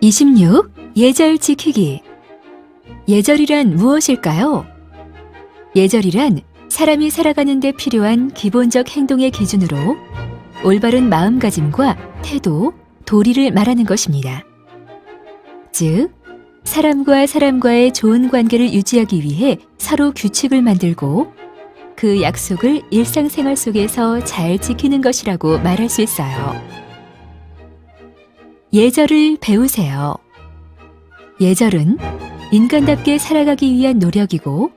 26. 예절 지키기. 예절이란 무엇일까요? 예절이란 사람이 살아가는 데 필요한 기본적 행동의 기준으로 올바른 마음가짐과 태도, 도리를 말하는 것입니다. 즉, 사람과 사람과의 좋은 관계를 유지하기 위해 서로 규칙을 만들고 그 약속을 일상생활 속에서 잘 지키는 것이라고 말할 수 있어요. 예절을 배우세요. 예절은 인간답게 살아가기 위한 노력이고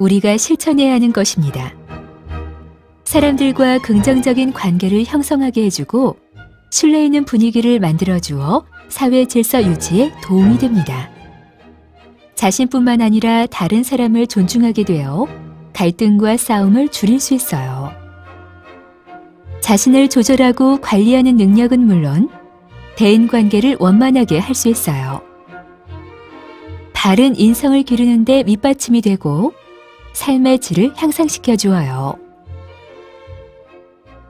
우리가 실천해야 하는 것입니다. 사람들과 긍정적인 관계를 형성하게 해주고 신뢰 있는 분위기를 만들어 주어 사회 질서 유지에 도움이 됩니다. 자신뿐만 아니라 다른 사람을 존중하게 되어 갈등과 싸움을 줄일 수 있어요. 자신을 조절하고 관리하는 능력은 물론 대인 관계를 원만하게 할 수 있어요. 바른 인성을 기르는데 밑받침이 되고 삶의 질을 향상시켜 주어요.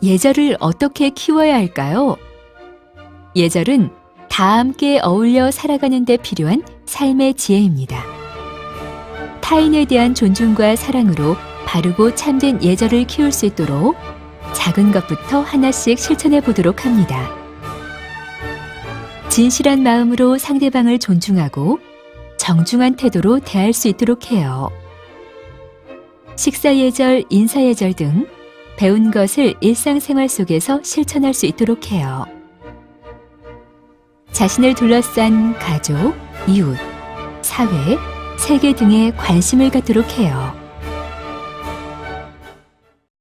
예절을 어떻게 키워야 할까요? 예절은 다 함께 어울려 살아가는 데 필요한 삶의 지혜입니다. 타인에 대한 존중과 사랑으로 바르고 참된 예절을 키울 수 있도록 작은 것부터 하나씩 실천해 보도록 합니다. 진실한 마음으로 상대방을 존중하고 정중한 태도로 대할 수 있도록 해요. 식사 예절, 인사 예절 등 배운 것을 일상생활 속에서 실천할 수 있도록 해요. 자신을 둘러싼 가족, 이웃, 사회, 세계 등에 관심을 갖도록 해요.